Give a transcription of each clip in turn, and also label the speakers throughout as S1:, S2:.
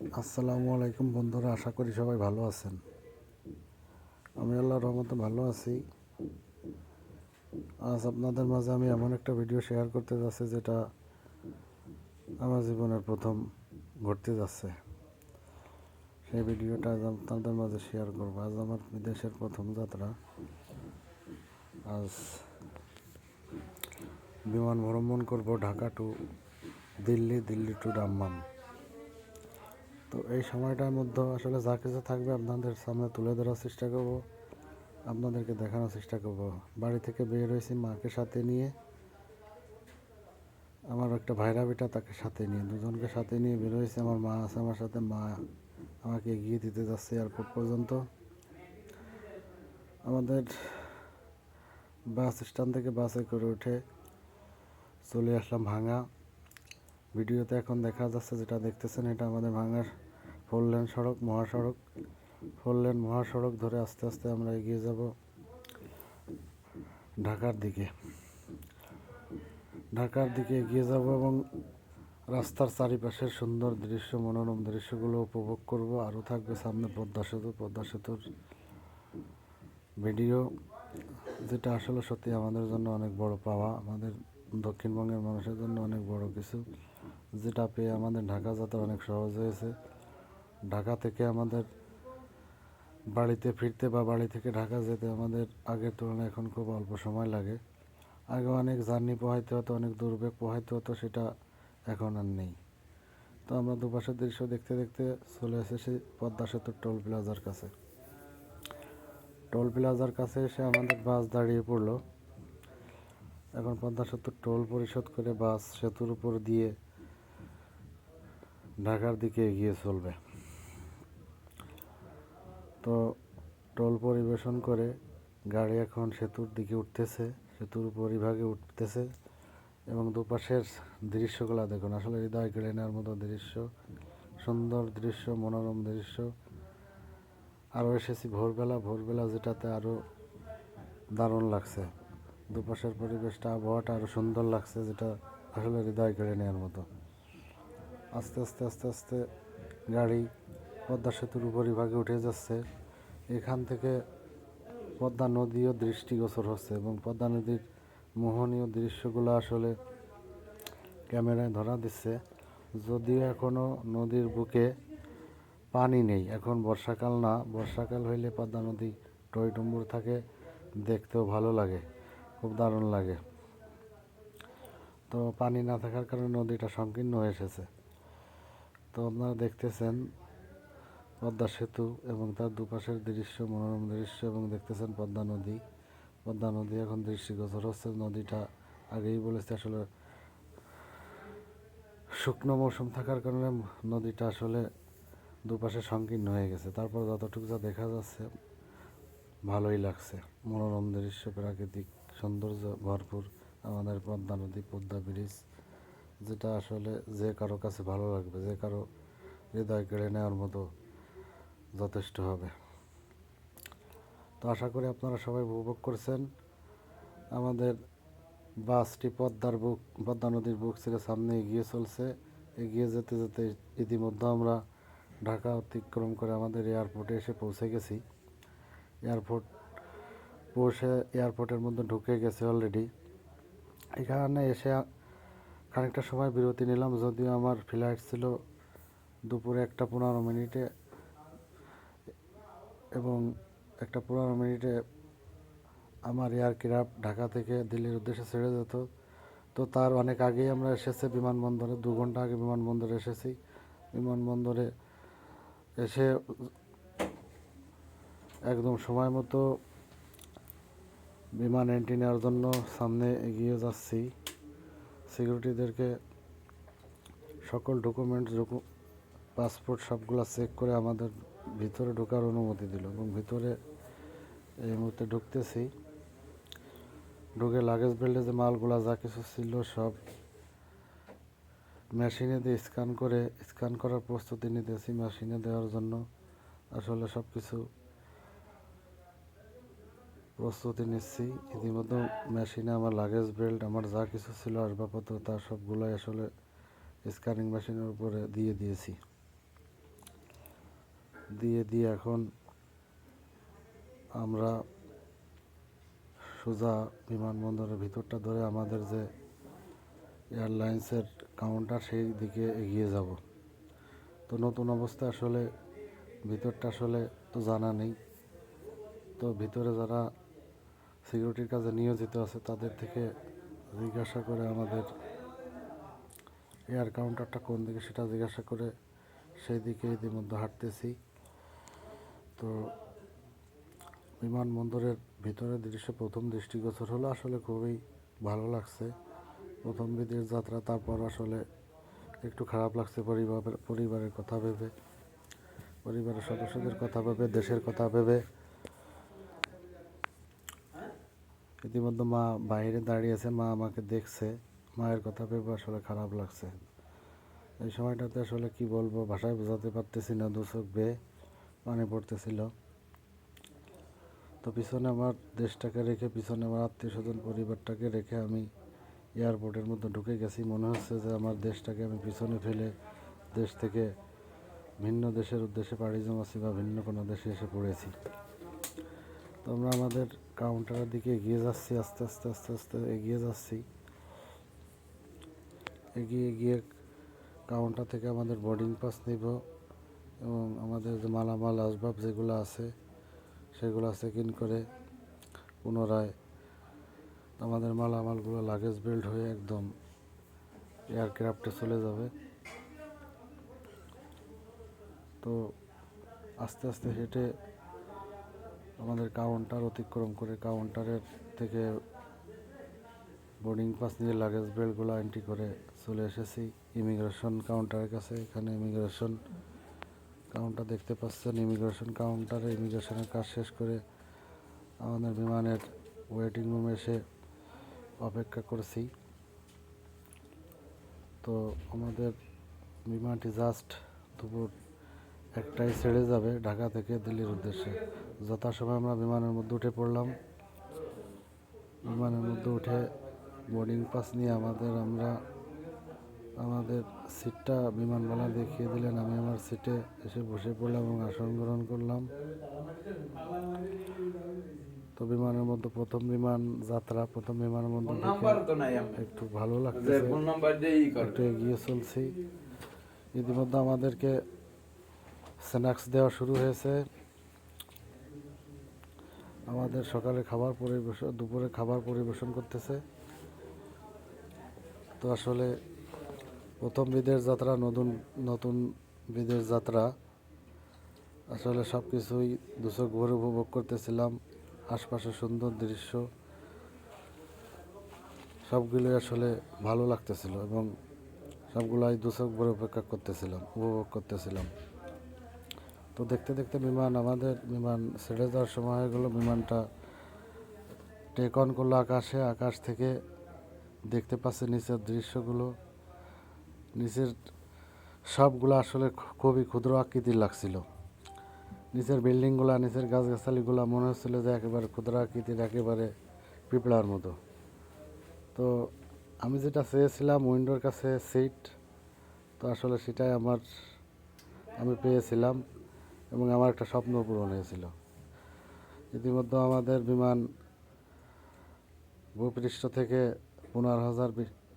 S1: আসসালামু আলাইকুম বন্ধুরা, আশা করি সবাই ভালো আছেন। আমি আল্লাহর রহমতে ভালো আছি। আজ আপনাদের মাঝে আমি এমন একটা ভিডিও শেয়ার করতে যাচ্ছি, যেটা আমার জীবনের প্রথম ঘটতে যাচ্ছে। সেই ভিডিওটা আজ আপনাদের মাঝে শেয়ার করব। আজ আমার বিদেশের প্রথম যাত্রা। আজ বিমান ভ্রমণ করব ঢাকা টু দিল্লি দিল্লি টু দাম্মাম তো এই সময়টার মধ্যে আসলে যা কিছু থাকবে আপনাদের সামনে তুলে ধরার চেষ্টা করব, আপনাদেরকে দেখানোর চেষ্টা করব। বাড়ি থেকে বের হয়েছি মাকে সাথে নিয়ে। আমার একটা ভাইরা বেটা তাকে সাথে নিয়ে, দুজনকে সাথে নিয়ে বের হয়েছে। আমার মা আছে আমার সাথে, মা আমাকে এগিয়ে দিতে যাচ্ছে এয়ারপোর্ট পর্যন্ত। আমাদের বাস স্ট্যান্ড থেকে বাসে করে উঠে চলে আসলাম ভাঙা ভিডিওতে এখন দেখা যাচ্ছে যেটা দেখতেছেন, এটা আমাদের ভাঙার ফোর লেন সড়ক মহাসড়ক ফোর লেন মহাসড়ক ধরে আস্তে আস্তে আমরা এগিয়ে যাব ঢাকার দিকে। ঢাকার দিকে এগিয়ে যাব এবং রাস্তার চারিপাশের সুন্দর দৃশ্য, মনোরম দৃশ্যগুলো উপভোগ করব। আরও থাকবে সামনে পদ্মা সেতু। পদ্মা সেতুর ভিডিও, যেটা আসলে সত্যি আমাদের জন্য অনেক বড় পাওয়া। আমাদের দক্ষিণবঙ্গের মানুষের জন্য অনেক বড় কিছু। যেটা পেয়ে আমাদের ঢাকা যাত্রা অনেক সহজ হয়েছে। ঢাকা থেকে আমাদের বাড়িতে ফিরতে বা বাড়ি থেকে ঢাকা যেতে আমাদের আগের তুলনায় এখন খুব অল্প সময় লাগে। আগে অনেক জার্নি পোহাইতে হতো, অনেক দুর্বেগ পোহাইতে হতো, সেটা এখন আর নেই। তো আমরা দুপাশের দৃশ্য দেখতে দেখতে চলে এসেছি পদ্মা সেতুর টোল প্লাজার কাছে। টোল প্লাজার কাছে এসে আমাদের বাস দাঁড়িয়ে পড়ল। এখন পদ্মা সেতুর টোল পরিশোধ করে বাস সেতুর উপর দিয়ে ঢাকার দিকে এগিয়ে চলবে। তো টোল পরিবেশন করে গাড়ি এখন সেতুর দিকে উঠতেছে, সেতুর পরিভাগে উঠতেছে এবং দুপাশের দৃশ্যগুলো দেখুন। আসলে হৃদয় কেড়ে নেওয়ার মতো দৃশ্য, সুন্দর দৃশ্য, মনোরম দৃশ্য। আরও এসেছি ভোরবেলা ভোরবেলা যেটাতে আরও দারুণ লাগছে। দুপাশের পরিবেশটা, আবহাওয়াটা আরও সুন্দর লাগছে, যেটা আসলে হৃদয় কেড়ে নেওয়ার মতো। আস্তে আস্তে আস্তে আস্তে গাড়ি পদ্মা সেতুর উপরিভাগে উঠে যাচ্ছে। এখান থেকে পদ্মা নদীও দৃষ্টিগোচর হচ্ছে এবং পদ্মা নদীর মোহনীয় দৃশ্যগুলো আসলে ক্যামেরায় ধরা দিচ্ছে। যদিও এখনও নদীর বুকে পানি নেই, এখন বর্ষাকাল না। বর্ষাকাল হইলে পদ্মা নদী টইটুম্বুর থাকে, দেখতেও ভালো লাগে, খুব দারুণ লাগে। তো পানি না থাকার কারণে নদীটা সংকীর্ণ হয়ে এসেছে। তো আপনারা দেখতেছেন পদ্মা সেতু এবং তার দুপাশের দৃশ্য, মনোরম দৃশ্য এবং দেখতেছেন পদ্মা নদী। পদ্মা নদী এখন দৃষ্টিগোচর। হচ্ছে নদীটা আগেই বলেছে, আসলে শুকনো মৌসুম থাকার কারণে নদীটা আসলে দুপাশে সংকীর্ণ হয়ে গেছে। তারপর যতটুকু যা দেখা যাচ্ছে, ভালোই লাগছে। মনোরম দৃশ্য, প্রাকৃতিক সৌন্দর্য ভরপুর আমাদের পদ্মা নদী, পদ্মা ব্রিজ। যেটা আসলে যে কারও কাছে ভালো লাগবে, যে কারও হৃদয় কেড়ে নেওয়ার মতো যথেষ্ট হবে। তো আশা করি আপনারা সবাই উপভোগ করছেন। আমাদের বাসটি পদ্মার বুক, পদ্মা নদীর বুক ছেড়ে সামনে এগিয়ে চলছে। এগিয়ে যেতে যেতে ইতিমধ্যে আমরা ঢাকা অতিক্রম করে আমাদের এয়ারপোর্টে এসে পৌঁছে গেছি। এয়ারপোর্ট পৌঁছে এয়ারপোর্টের মধ্যে ঢুকে গেছে অলরেডি। এখানে এসে খানিকটা সময় বিরতি নিলাম, যদিও আমার ফ্লাইট ছিল দুপুরে একটা পনেরো মিনিটে এবং একটা পনেরো মিনিটে আমার এয়ার ক্রাফট ঢাকা থেকে দিল্লির উদ্দেশ্যে ছেড়ে যেত। তো তার অনেক আগেই আমরা এসেছি বিমানবন্দরে, দু ঘণ্টা আগে বিমানবন্দরে এসেছি। বিমানবন্দরে এসে একদম সময় মতো বিমান এন্ট্রি নেওয়ার জন্য সামনে এগিয়ে যাচ্ছি। সিকিউরিটিদেরকে সকল ডকুমেন্টস পাসপোর্ট সবগুলো চেক করে আমাদের ভিতরে ঢোকার অনুমতি দিল এবং ভিতরে এই মুহূর্তে ঢুকতেছি। ঢুকে লাগেজ বেল্টে যে মালগুলা যা কিছু ছিল সব মেশিনে দিয়ে স্ক্যান করে স্ক্যান করার প্রস্তুতি নিতেছি মেশিনে দেওয়ার জন্য। আসলে সব কিছু প্রস্তুতি নিচ্ছি। ইতিমধ্যে মেশিনে আমার লাগেজ বেল্ট আমার যা কিছু ছিল আসবাবপত্র তার সবগুলোই আসলে স্ক্যানিং মেশিনের উপরে দিয়ে দিয়েছি। দিয়ে দিয়ে এখন আমরা সোজা বিমানবন্দরের ভিতরটা ধরে আমাদের যে এয়ারলাইন্সের কাউন্টার সেই দিকে এগিয়ে যাব। তো নতুন অবস্থা আসলে, ভিতরটা আসলে তো জানা নেই। তো ভিতরে যারা সিকিউরিটির কাজে নিয়োজিত আছে, তাদের থেকে জিজ্ঞাসা করে আমাদের এয়ার কাউন্টারটা কোন দিকে সেটা জিজ্ঞাসা করে সেই দিকে ইতিমধ্যে হাঁটতেছি। তো বিমানবন্দরের ভিতরের দৃশ্য প্রথম দৃষ্টিগোচর হলো আসলে খুবই ভালো লাগছে। প্রথম বিদেশ যাত্রা, তারপর আসলে একটু খারাপ লাগছে পরিবারের পরিবারের কথা ভেবে, পরিবারের সদস্যদের কথা ভেবে, দেশের কথা ভেবে। ইতিমধ্যে মা বাইরে দাঁড়িয়েছে মা আমাকে দেখছে। মায়ের কথা ভেবে আসলে খারাপ লাগছে। এই সময়টাতে আসলে কি বলব, ভাষায় বোঝাতে পারতেছি না, দু চোখ বেয়ে পানি পড়তেছিল। তো পিছনে আমার দেশটাকে রেখে, পিছনে আমার আত্মীয় স্বজন পরিবারটাকে রেখে আমি এয়ারপোর্টের মধ্যে ঢুকে গেছি। মনে হচ্ছে যে আমার দেশটাকে আমি পিছনে ফেলে দেশ থেকে ভিন্ন দেশের উদ্দেশ্যে পাড়ি জমাছি বা ভিন্ন কোনো দেশে এসে পড়েছি। তো আমরা আমাদের কাউন্টারের দিকে এগিয়ে যাচ্ছি, আস্তে আস্তে আস্তে আস্তে এগিয়ে যাচ্ছি। এগিয়ে গিয়ে কাউন্টার থেকে আমাদের বোর্ডিং পাস নিব এবং আমাদের যে মালামাল, আসবাব যেগুলো আছে, সেগুলো চেক ইন করে পুনরায় আমাদের মালামালগুলো লাগেজ বেল্ট হয়ে একদম এয়ারক্রাফটে চলে যাবে। তো আস্তে আস্তে হেঁটে আমাদের কাউন্টার অতিক্রম করে কাউন্টারের থেকে বোর্ডিং পাস নিয়ে লাগেজ বেল্টগুলো এন্ট্রি করে চলে এসেছি। ইমিগ্রেশন কাউন্টারের কাছে, এখানে ইমিগ্রেশন কাউন্টার দেখতে পাচ্ছেন। ইমিগ্রেশন কাউন্টারে ইমিগ্রেশনের কাজ শেষ করে আমাদের বিমানের ওয়েটিং রুমে এসে অপেক্ষা করছি। তো আমাদের বিমানটি জাস্ট দুপুর একটাই ছেড়ে যাবে ঢাকা থেকে দিল্লির উদ্দেশ্যে। যথাসময় আমরা বিমানের মধ্যে উঠে পড়লাম। বিমানের মধ্যে উঠে বোর্ডিং পাস নিয়ে আমাদের আমরা আমাদের সিটটা বিমানবালা দেখিয়ে দিলেন। আমি আমার সিটে এসে বসে পড়লাম এবং আসন গ্রহণ করলাম। তো বিমানের মধ্যে প্রথম বিমান যাত্রা প্রথম বিমানের মধ্যে একটু ভালো
S2: দিয়েই
S1: একটু এগিয়ে চলছি। ইতিমধ্যে আমাদেরকে স্ন্যাক্স দেওয়া শুরু হয়েছে। আমাদের সকালে খাবার পরিবেশন দুপুরে খাবার পরিবেশন করতেছে। তো আসলে প্রথম বিদেশ যাত্রা, নতুন নতুন বিদেশ যাত্রা। আসলে সব কিছুই দুচোখ ভরে উপভোগ করতেছিলাম। আশপাশে সুন্দর দৃশ্য। সবগুলোই আসলে ভালো লাগতেছিল এবং সবগুলাই দুচোখ ভরে অপেক্ষা করতেছিলাম, উপভোগ করতেছিলাম। তো দেখতে দেখতে বিমান, আমাদের বিমান ছেড়ে যাওয়ার সময় হয়ে গেলো। বিমানটা টেক অন করল আকাশে। আকাশ থেকে দেখতে পাচ্ছে নিচের দৃশ্যগুলো। নিচের সবগুলো আসলে খুবই ক্ষুদ্র আকৃতির লাগছিল। নিচের বিল্ডিংগুলো, নিচের গাছগাছালিগুলো মনে হচ্ছিল যে একেবারে ক্ষুদ্র আকৃতির, একেবারে পিঁপড়ার মতো। তো আমি যেটা চেয়েছিলাম উইন্ডোর কাছে সিট, তো আসলে সেটাই আমার, আমি পেয়েছিলাম। এবং আমার একটা স্বপ্ন পূরণ হয়েছিল। ইতিমধ্যে আমাদের বিমান ভূপৃষ্ঠ থেকে পনেরো হাজার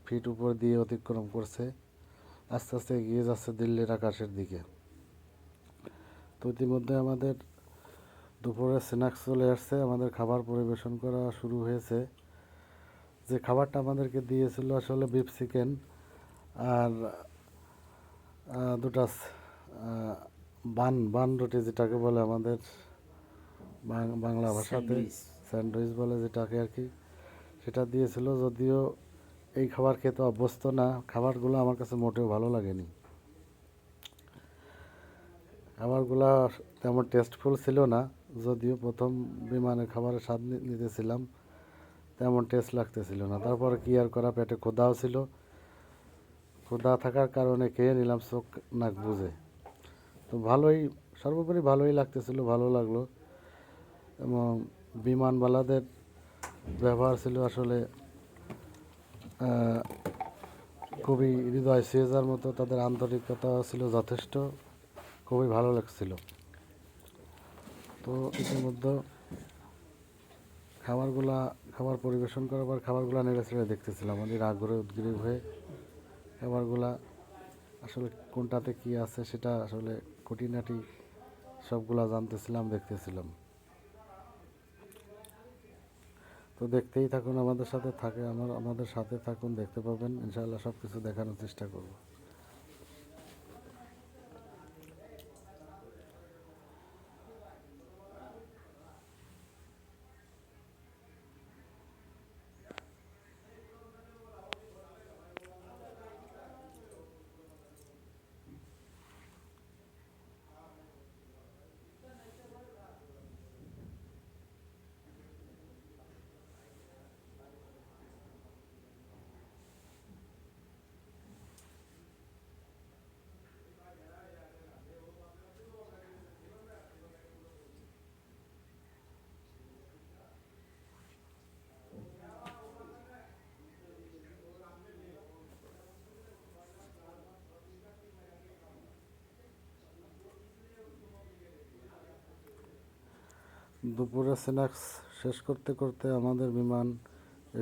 S1: ফিট উপর দিয়ে অতিক্রম করছে। আস্তে আস্তে এগিয়ে যাচ্ছে দিল্লির আকাশের দিকে। তো ইতিমধ্যে আমাদের দুপুরে স্ন্যাক্স চলে আসছে। আমাদের খাবার পরিবেশন করা শুরু হয়েছে। যে খাবারটা আমাদেরকে দিয়েছিল আসলে বিফ চিকেন আর দুটা বান বান রুটি যেটাকে বলে আমাদের বাংলা ভাষাতে স্যান্ডউইচ বলে যেটাকে আর কি সেটা দিয়েছিল যদিও এই খাবার খেতে অভ্যস্ত না খাবারগুলো আমার কাছে মোটেও ভালো লাগেনি। খাবারগুলো তেমন টেস্টফুল ছিল না যদিও প্রথম বিমানের খাবারের স্বাদ নিতেছিলাম তেমন টেস্ট লাগতেছিল না। তারপরে কি আর করা পেটে ক্ষুধাও ছিল। ক্ষুধা থাকার কারণে খেয়ে নিলাম চোখ নাক বুঝে তো ভালোই, সর্বোপরি ভালোই লাগতেছিল, ভালো লাগল। এবং বিমানবালাদের ব্যবহার ছিল আসলে খুবই হৃদয় ছুঁয়ে মতো, তাদের আন্তরিকতা ছিল যথেষ্ট, খুবই ভালো লাগছিল। তো ইতিমধ্যে খাবারগুলা, খাবার পরিবেশন করার পর খাবারগুলা নেড়ে ছেড়ে দেখতেছিলাম। আমাদের আগ্রহে উদ্গ্রীব হয়ে খাবারগুলা আসলে কোনটাতে কি আছে সেটা আসলে খুঁটিনাটি সবগুলা জানতেছিলাম, দেখতেছিলাম। তো দেখতেই থাকুন, আমাদের সাথে থাকে, আমার, আমাদের সাথে থাকুন, দেখতে পাবেন। ইনশাআল্লাহ সব কিছু দেখানোর চেষ্টা করব। দুপুরে স্ন্যাক্স শেষ করতে করতে আমাদের বিমান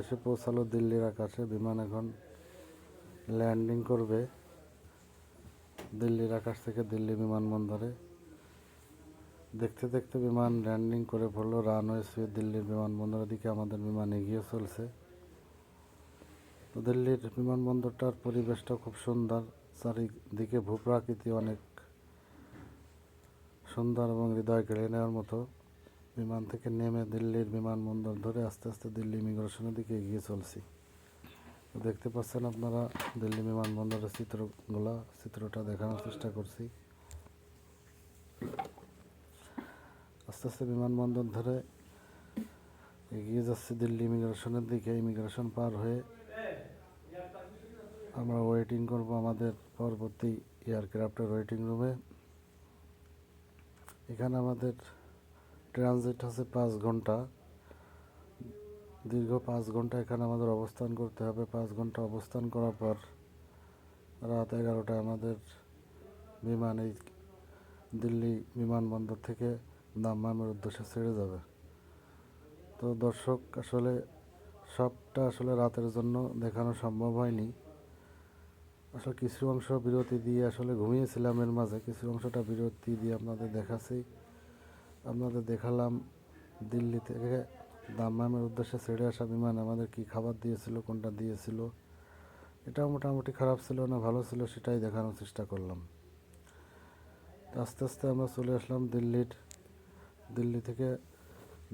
S1: এসে পৌঁছালো দিল্লির আকাশে। বিমান এখন ল্যান্ডিং করবে দিল্লির আকাশ থেকে দিল্লি বিমানবন্দরে। দেখতে দেখতে বিমান ল্যান্ডিং করে পড়ল রানওয়ে শুয়ে দিল্লির বিমানবন্দরের দিকে আমাদের বিমান এগিয়ে চলছে। তো দিল্লির বিমানবন্দরটার পরিবেশটা খুব সুন্দর। চারিদিকে ভূপ্রাকৃতি অনেক সুন্দর এবং হৃদয় কেড়ে নেওয়ার মতো। বিমান থেকে নেমে দিল্লির বিমানবন্দর ধরে আস্তে আস্তে দিল্লি ইমিগ্রেশনের দিকে এগিয়ে চলছি। দেখতে পাচ্ছেন আপনারা, দিল্লি বিমানবন্দরের চিত্রগুলা, চিত্রটা দেখানোর চেষ্টা করছি। আস্তে আস্তে বিমানবন্দর ধরে এগিয়ে যাচ্ছি দিল্লি ইমিগ্রেশনের দিকে। ইমিগ্রেশন পার হয়ে আমরা ওয়েটিং করব আমাদের পরবর্তী এয়ারক্রাফটের ওয়েটিং রুমে এখানে আমাদের ট্রানজিট আছে পাঁচ ঘণ্টা। দীর্ঘ পাঁচ ঘণ্টা এখানে আমাদের অবস্থান করতে হবে। পাঁচ ঘণ্টা অবস্থান করার পর রাত এগারোটায় আমাদের বিমান এই দিল্লি বিমানবন্দর থেকে দাম্মামের উদ্দেশ্যে ছেড়ে যাবে। তো দর্শক, আসলে সবটা আসলে রাতের জন্য দেখানো সম্ভব হয়নি। আসলে কিছু অংশ বিরতি দিয়ে আসলে ঘুমিয়েছিলাম এর মাঝে, কিছু অংশটা বিরতি দিয়ে আপনাদের দেখাচ্ছি। আপনাদের দেখালাম দিল্লি থেকে দাম্মামের উদ্দেশ্যে ছেড়ে আসা বিমান, আমাদের কি খাবার দিয়েছিল, কোনটা দিয়েছিল। এটা মোটামুটি খারাপ ছিল না, ভালো ছিল, সেটাই দেখানোর চেষ্টা করলাম। আস্তে আস্তে আমরা চলে আসলাম দিল্লির, দিল্লি থেকে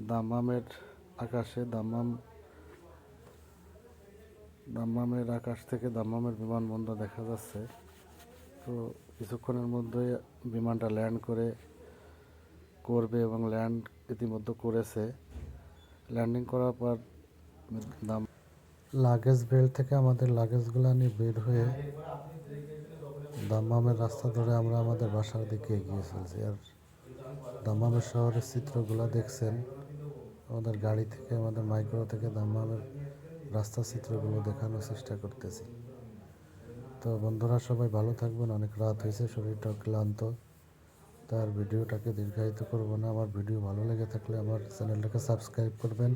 S1: দাম্মামের আকাশে দাম্মাম দাম্মামের আকাশ থেকে দাম্মামের বিমানবন্দর দেখা যাচ্ছে। তো কিছুক্ষণের মধ্যেই বিমানটা ল্যান্ড করে করবে এবং ল্যান্ড ইতিমধ্যে করেছে। ল্যান্ডিং করার পর দাম লাগেজ বেল্ট থেকে আমাদের লাগেজগুলো নিয়ে বের হয়ে দাম্মামের রাস্তা ধরে আমরা আমাদের বাসার দিকে এগিয়ে চলছি। আর দাম্মামের শহরের চিত্রগুলো দেখছেন। আমাদের গাড়ি থেকে, আমাদের মাইক্রো থেকে দাম্মামের রাস্তার চিত্রগুলো দেখানোর চেষ্টা করতেছি। তো বন্ধুরা সবাই ভালো থাকবেন। অনেক রাত হয়েছে শরীরটা ক্লান্ত। তার ভিডিওটাকে দীর্ঘায়িত করব না। আমার ভিডিও ভালো লেগে থাকলে আমার চ্যানেলটাকে সাবস্ক্রাইব করবেন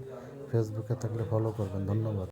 S1: ফেসবুকে থাকলে ফলো করবেন। ধন্যবাদ।